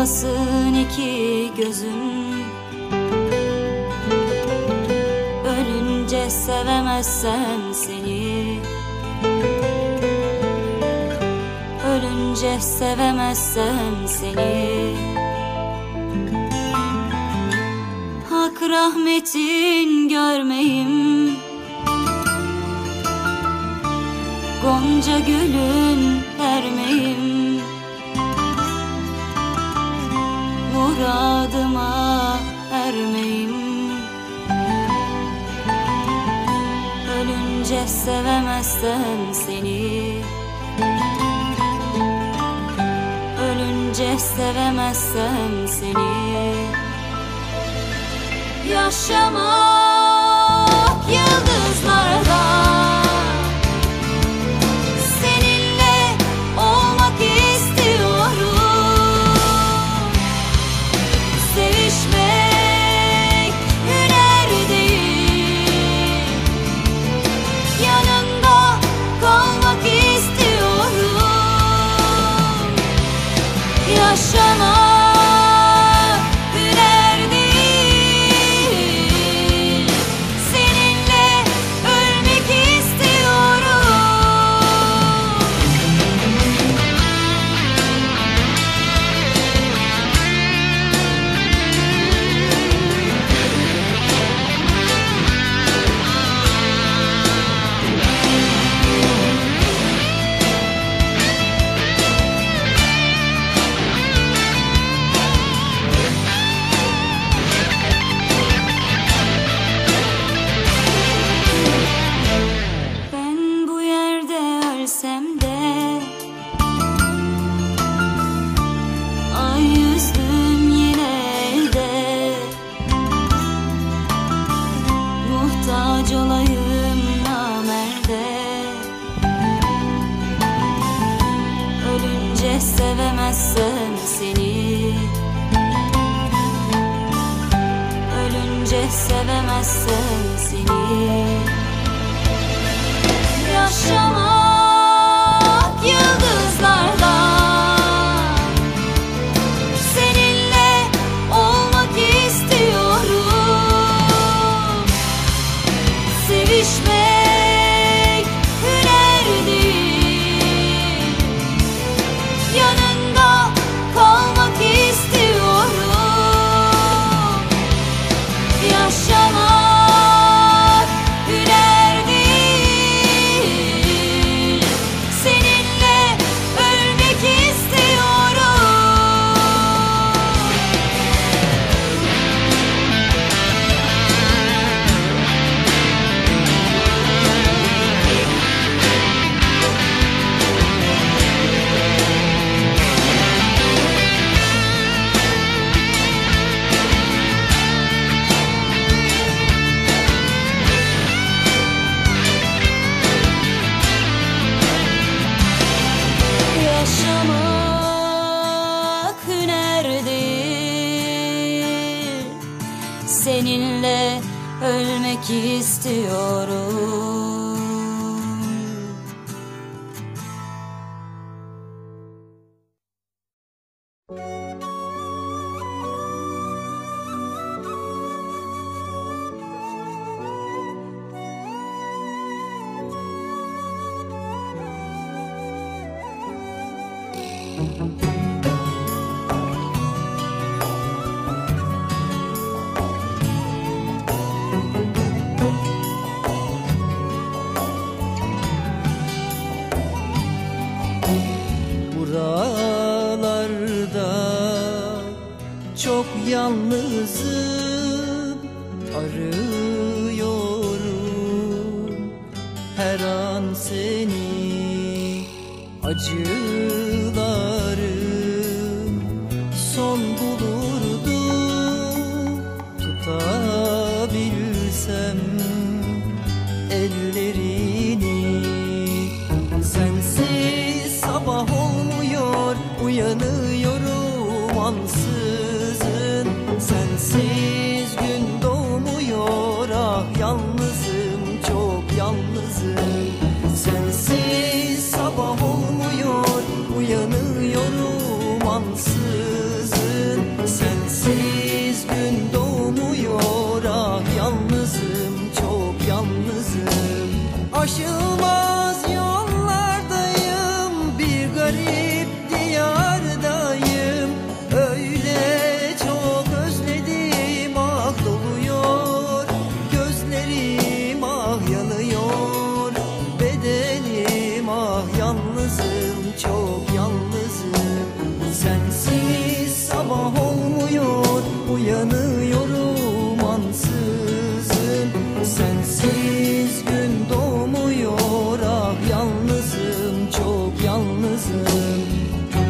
Yaşındasın iki gözün Ölünce sevemezsen seni. Ölünce sevemezsen seni. Hak rahmetin görmeyim. Gonca gülün vermeyim muradıma ermeyim. Ölünce sevemezsem seni. Ölünce sevemezsem seni. Yaşamak 子。listen.